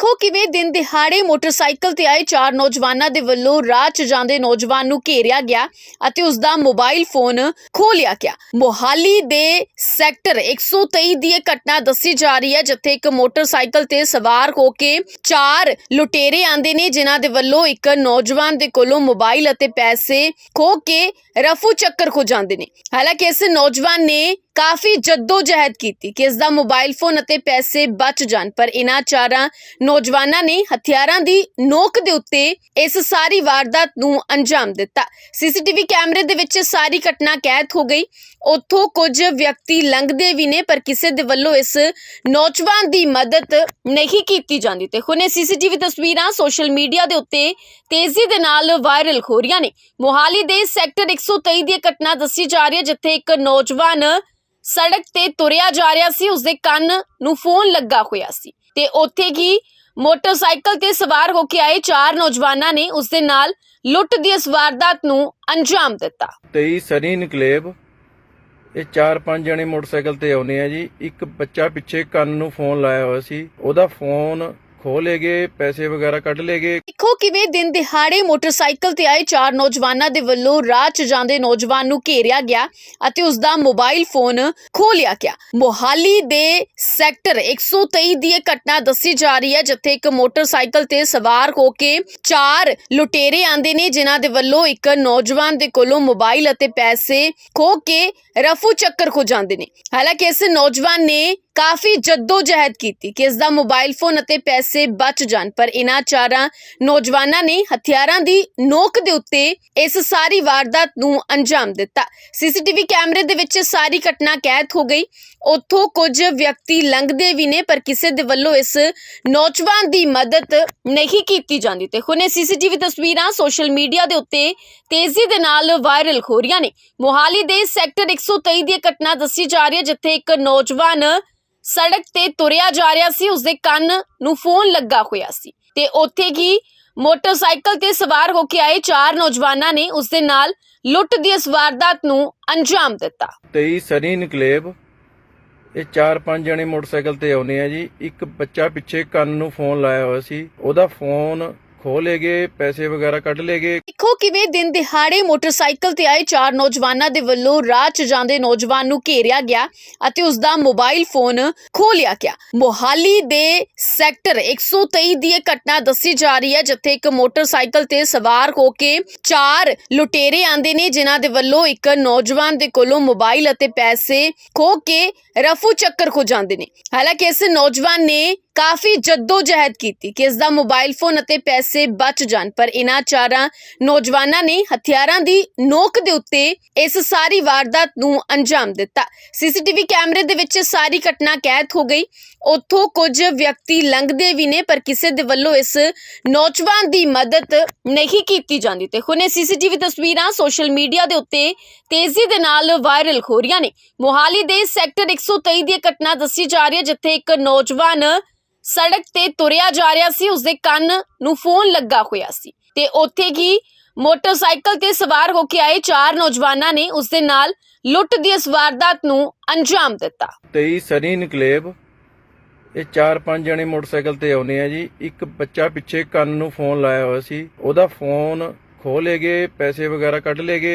ਦੇਖੋ ਕਿਵੇਂ ਦਿਨ ਦਿਹਾੜੇ ਮੋਟਰਸਾਈਕਲ ਤੇ ਆਏ ਚਾਰ ਨੌਜਵਾਨਾਂ ਦੇ ਵੱਲੋਂ ਰਾਹ 'ਚ ਜਾਂਦੇ ਨੌਜਵਾਨ ਨੂੰ ਘੇਰਿਆ ਗਿਆ ਅਤੇ ਉਸ ਦਾ ਮੋਬਾਈਲ ਫੋਨ ਖੋਹ ਲਿਆ ਗਿਆ। ਮੋਹਾਲੀ ਦੇ ਸੈਕਟਰ 123 ਦੀ ਇਹ ਘਟਨਾ ਦੱਸੀ ਜਾ ਰਹੀ ਹੈ, ਜਿੱਥੇ ਇੱਕ ਮੋਟਰਸਾਈਕਲ ਤੇ ਸਵਾਰ ਹੋ ਕੇ ਚਾਰ ਲੁਟੇਰੇ ਆਂਦੇ ਨੇ, ਜਿਨ੍ਹਾਂ ਦੇ ਵੱਲੋਂ ਇੱਕ ਨੌਜਵਾਨ ਦੇ ਕੋਲੋਂ ਮੋਬਾਈਲ ਅਤੇ ਪੈਸੇ ਖੋਹ ਕੇ ਰਫੂ ਚੱਕਰ ਖੋ ਜਾਂਦੇ ਨੇ। ਹਾਲਾਂਕਿ ਇਸ ਨੌਜਵਾਨ ਨੇ ਕਾਫੀ ਜੱਦੋ ਜਹਿਦ ਕੀਤੀ ਕਿ ਇਸ ਦਾ ਮੋਬਾਈਲ ਫੋਨ ਅਤੇ ਪੈਸੇ ਬਚ ਜਾਣ, ਪਰ ਇਨ੍ਹਾਂ ਚਾਰਾਂ ਨੌਜਵਾਨਾਂ ਨੇ ਹਥਿਆਰਾਂ ਦੀ ਨੋਕ ਦੇ ਉੱਤੇ ਇਸ ਸਾਰੀ ਵਾਰਦਾਤ ਨੂੰ ਅੰਜਾਮ ਦਿੱਤਾ। ਸੀਸੀਟੀਵੀ ਕੈਮਰੇ ਦੇ ਵਿੱਚ ਸਾਰੀ ਘਟਨਾ ਕੈਦ ਹੋ ਗਈ। ਉੱਥੋਂ ਕੁਝ ਵਿਅਕਤੀ ਲੰਘਦੇ ਵੀ ਨੇ, ਪਰ ਕਿਸੇ ਦੇ ਵੱਲੋਂ ਇਸ ਨੌਜਵਾਨ ਦੀ ਮਦਦ ਨਹੀਂ ਕੀਤੀ ਜਾਂਦੀ ਤੇ ਹੁਣ ਹੁਣੇ ਸੀਸੀਟੀਵੀ ਤਸਵੀਰਾਂ ਸੋਸ਼ਲ ਮੀਡੀਆ ਦੇ ਉੱਤੇ ਤੇਜ਼ੀ ਦੇ ਨਾਲ ਵਾਇਰਲ ਹੋ ਰਹੀਆਂ ਨੇ। ਮੋਹਾਲੀ ਦੇ ਸੈਕਟਰ 123 ਦੀ ਇਹ ਘਟਨਾ ਦੱਸੀ ਜਾ ਰਹੀ ਹੈ, ਜਿੱਥੇ ਇੱਕ ਨੌਜਵਾਨ ਸੜਕ ਤੇ ਤੁਰਿਆ ਜਾ ਰਿਹਾ ਸੀ, ਉਸਦੇ ਕੰਨ ਨੂੰ ਫੋਨ ਲੱਗਾ ਹੋਇਆ ਸੀ। ਤੇ ਉੱਥੇ ਹੀ ਮੋਟਰਸਾਈਕਲ ਤੇ ਸਵਾਰ ਹੋ ਕੇ ਆਏ ਚਾਰ ਨੌਜਵਾਨਾਂ ਨੇ ਉਸਦੇ ਨਾਲ ਲੁੱਟ ਦੀ ਇਸ ਵਾਰਦਾਤ ਨੂੰ ਅੰਜਾਮ ਦਿੱਤਾ। 23 ਸਨੀ ਇਨਕਲੇਵ ਇਹ ਚਾਰ ਪੰਜ ਜਣੇ ਮੋਟਰਸਾਈਕਲ ਤੇ ਆਉਨੇ ਆ ਜੀ। ਇੱਕ ਬੱਚਾ ਪਿੱਛੇ ਕੰਨ ਨੂੰ ਫੋਨ ਲਾਇਆ ਹੋਇਆ ਸੀ। ਉਹਦਾ ਫੋਨ ਖੋਹ ਲਏ ਗਏ, ਪੈਸੇ ਵਗੈਰਾ ਕੱਢ ਲਏ ਗਏ। ਦੇਖੋ ਕਿਵੇਂ ਦਿਨ ਦਿਹਾੜੇ ਮੋਟਰਸਾਈਕਲ ਤੇ ਆਏ ਚਾਰ ਨੌਜਵਾਨਾਂ ਦੇ ਵੱਲੋਂ ਰਾਹ 'ਚ ਜਾਂਦੇ ਨੌਜਵਾਨ ਨੂੰ ਘੇਰਿਆ ਗਿਆ ਅਤੇ ਉਸ ਦਾ ਮੋਬਾਈਲ ਫੋਨ ਖੋਹ ਲਿਆ ਗਿਆ। ਮੋਹਾਲੀ ਦੇ ਸੈਕਟਰ 123 ਦੀ ਇਹ ਘਟਨਾ ਦੱਸੀ ਜਾ ਰਹੀ ਹੈ, ਜਿੱਥੇ ਇੱਕ ਮੋਟਰਸਾਈਕਲ ਤੇ ਸਵਾਰ ਹੋ ਕੇ ਚਾਰ ਲੁਟੇਰੇ ਆਂਦੇ ਨੇ, ਜਿਨ੍ਹਾਂ ਦੇ ਵੱਲੋਂ ਇੱਕ ਨੌਜਵਾਨ ਦੇ ਕੋਲੋਂ ਮੋਬਾਈਲ ਅਤੇ ਪੈਸੇ ਖੋਹ ਕੇ ਰਫੂ ਚੱਕਰ ਖੋ ਜਾਂਦੇ ਨੇ। ਹਾਲਾਂਕਿ ਇਸ ਨੌਜਵਾਨ ਨੇ ਕਾਫੀ ਜੱਦੋ ਜਹਿਦ ਕੀਤੀ ਕਿ ਇਸ ਦਾ ਮੋਬਾਈਲ ਫੋਨ ਅਤੇ ਪੈਸੇ ਬਚ ਜਾਣ, ਪਰ ਇਹਨਾਂ ਚਾਰਾਂ ਨੌਜਵਾਨਾਂ ਨੇ ਹਥਿਆਰਾਂ ਦੀ ਨੋਕ ਦੇ ਉੱਤੇ ਇਸ ਸਾਰੀ ਵਾਰਦਾਤ ਨੂੰ ਅੰਜਾਮ ਦਿੱਤਾ। ਸੀਸੀਟੀਵੀ ਕੈਮਰੇ ਦੇ ਵਿੱਚ ਸਾਰੀ ਘਟਨਾ ਕੈਦ ਹੋ ਗਈ। ਉੱਥੋਂ ਕੁਝ ਵਿਅਕਤੀ ਲੰਘਦੇ ਵੀ ਨੇ, ਪਰ ਕਿਸੇ ਦੇ ਵੱਲੋਂ ਇਸ ਨੌਜਵਾਨ ਦੀ ਮਦਦ ਨਹੀਂ ਕੀਤੀ ਜਾਂਦੀ ਤੇ ਹੁਣੇ ਸੀਸੀਟੀਵੀ ਤਸਵੀਰਾਂ ਸੋਸ਼ਲ ਮੀਡੀਆ ਦੇ ਉੱਤੇ ਤੇਜ਼ੀ ਦੇ ਨਾਲ ਵਾਇਰਲ ਹੋ ਰਹੀਆਂ ਨੇ। ਮੋਹਾਲੀ ਦੇ ਸੈਕਟਰ 123 ਦੀ ਇਹ ਘਟਨਾ ਦੱਸੀ ਜਾ ਰਹੀ ਹੈ, ਜਿੱਥੇ ਇੱਕ ਨੌਜਵਾਨ ਸੜਕ ਤੇ ਤੁਰਿਆ ਜਾ ਰਿਹਾ ਸੀ। ਉਸਦੇ ਕੰਨ ਨੂੰ ਫੋਨ ਲੱਗਾ ਹੋਇਆ ਸੀ ਤੇ ਉੱਥੇ ਹੀ ਮੋਟਰਸਾਈਕਲ ਤੇ ਸਵਾਰ ਹੋ ਕੇ ਆਏ ਚਾਰ ਨੌਜਵਾਨਾਂ ਨੇ ਉਸਦੇ ਨਾਲ ਲੁੱਟ ਦੀ ਇਸ ਵਾਰਦਾਤ ਨੂੰ ਅੰਜਾਮ ਦਿੱਤਾ। 23 ਸਨੀ ਨਿਕਲੇਬ, ਇਹ ਚਾਰ ਪੰਜ ਜਣੇ ਮੋਟਰਸਾਈਕਲ ਤੇ ਆਉਨੇ ਆ ਜੀ। ਇੱਕ ਬੱਚਾ ਪਿੱਛੇ ਕੰਨ ਨੂੰ ਫੋਨ ਲਾਇਆ ਹੋਇਆ ਸੀ। ਉਹਦਾ ਫੋਨ ਖੋਹ ਲਏ ਗਏ, ਪੈਸੇ ਵਗੈਰਾ ਕੱਢ ਲਏ ਗਏ। ਦੇਖੋ ਕਿਵੇਂ ਦਿਨ ਦਿਹਾੜੇ ਮੋਟਰਸਾਈਕਲ ਤੇ ਆਏ ਚਾਰ ਨੌਜਵਾਨਾਂ ਦੇ ਵੱਲੋਂ ਰਾਹ 'ਚ ਜਾਂਦੇ ਨੌਜਵਾਨ ਨੂੰ ਘੇਰਿਆ ਗਿਆ ਅਤੇ ਉਸ ਦਾ ਮੋਬਾਈਲ ਫੋਨ ਖੋਹ ਲਿਆ ਗਿਆ। ਮੋਹਾਲੀ ਦੇ ਸੈਕਟਰ 123 ਦੀ ਇਹ ਘਟਨਾ ਦੱਸੀ ਜਾ ਰਹੀ ਹੈ, ਜਿੱਥੇ ਇੱਕ ਮੋਟਰਸਾਈਕਲ ਤੇ ਸਵਾਰ ਹੋ ਕੇ ਚਾਰ ਲੁਟੇਰੇ ਆਂਦੇ ਨੇ, ਜਿਨ੍ਹਾਂ ਦੇ ਵੱਲੋਂ ਇੱਕ ਨੌਜਵਾਨ ਦੇ ਕੋਲੋਂ ਮੋਬਾਈਲ ਅਤੇ ਪੈਸੇ ਖੋ ਕੇ ਰਫੂ ਚੱਕਰ ਖੋ ਜਾਂਦੇ ਨੇ। ਹਾਲਾਂਕਿ ਇਸ ਨੌਜਵਾਨ ਨੇ ਕਾਫੀ ਜੱਦੋ ਜਹਿਦ ਕੀਤੀ ਕਿ ਇਸ ਦਾ ਮੋਬਾਈਲ ਫੋਨ ਅਤੇ ਪੈਸੇ ਬਚ ਜਾਣ, ਪਰ ਇਹਨਾਂ ਚਾਰਾਂ ਨੌਜਵਾਨਾਂ ਨੇ ਹਥਿਆਰਾਂ ਦੀ ਨੋਕ ਦੇ ਉੱਤੇ ਇਸ ਸਾਰੀ ਵਾਰਦਾਤ ਨੂੰ ਅੰਜਾਮ ਦਿੱਤਾ। ਸੀਸੀਟੀਵੀ ਕੈਮਰੇ ਦੇ ਵਿੱਚ ਸਾਰੀ ਘਟਨਾ ਕੈਦ ਹੋ ਗਈ। ਉੱਥੋਂ ਕੁਝ ਵਿਅਕਤੀ ਲੰਘਦੇ ਵੀ ਨੇ, ਪਰ ਕਿਸੇ ਦੇ ਵੱਲੋਂ ਇਸ ਨੌਜਵਾਨ ਦੀ ਮਦਦ ਨਹੀਂ ਕੀਤੀ ਜਾਂਦੀ ਤੇ ਹੁਣ ਹੁਣੇ ਸੀਸੀਟੀਵੀ ਤਸਵੀਰਾਂ ਸੋਸ਼ਲ ਮੀਡੀਆ ਦੇ ਉੱਤੇ ਤੇਜ਼ੀ ਦੇ ਨਾਲ ਵਾਇਰਲ ਹੋ ਰਹੀਆਂ ਨੇ। ਮੋਹਾਲੀ ਦੇ ਸੈਕਟਰ 123 ਦੀ ਇਹ ਘਟਨਾ ਦੱਸੀ ਜਾ ਰਹੀ ਹੈ, ਜਿੱਥੇ ਇੱਕ ਨੌਜਵਾਨ ਸੜਕ ਤੇ ਤੁਰਿਆ ਜਾ ਰਿਹਾ ਸੀ, ਉਸਦੇ ਕੰਨ ਨੂੰ ਫੋਨ ਲੱਗਾ ਹੋਇਆ ਸੀ ਤੇ ਉੱਥੇ ਹੀ ਮੋਟਰਸਾਈਕਲ ਤੇ ਸਵਾਰ ਹੋ ਕੇ ਆਏ ਚਾਰ ਨੌਜਵਾਨਾਂ ਨੇ ਉਸਦੇ ਨਾਲ ਲੁੱਟ ਦੀ ਇਸ ਵਾਰਦਾਤ ਨੂੰ ਅੰਜਾਮ ਦਿੱਤਾ। 23 ਸਨੀ ਨਿਕਲੇਬ, ਇਹ ਚਾਰ ਪੰਜ ਜਣੇ ਮੋਟਰਸਾਈਕਲ ਤੇ ਆਉਨੇ ਆ ਜੀ। ਇੱਕ ਬੱਚਾ ਪਿੱਛੇ ਕੰਨ ਨੂੰ ਫੋਨ ਲਾਇਆ ਹੋਇਆ ਸੀ। ਉਹਦਾ ਫੋਨ ਖੋਹ ਲਏ ਗਏ, ਪੈਸੇ ਵਗੈਰਾ ਕੱਢ ਲਏ ਗਏ।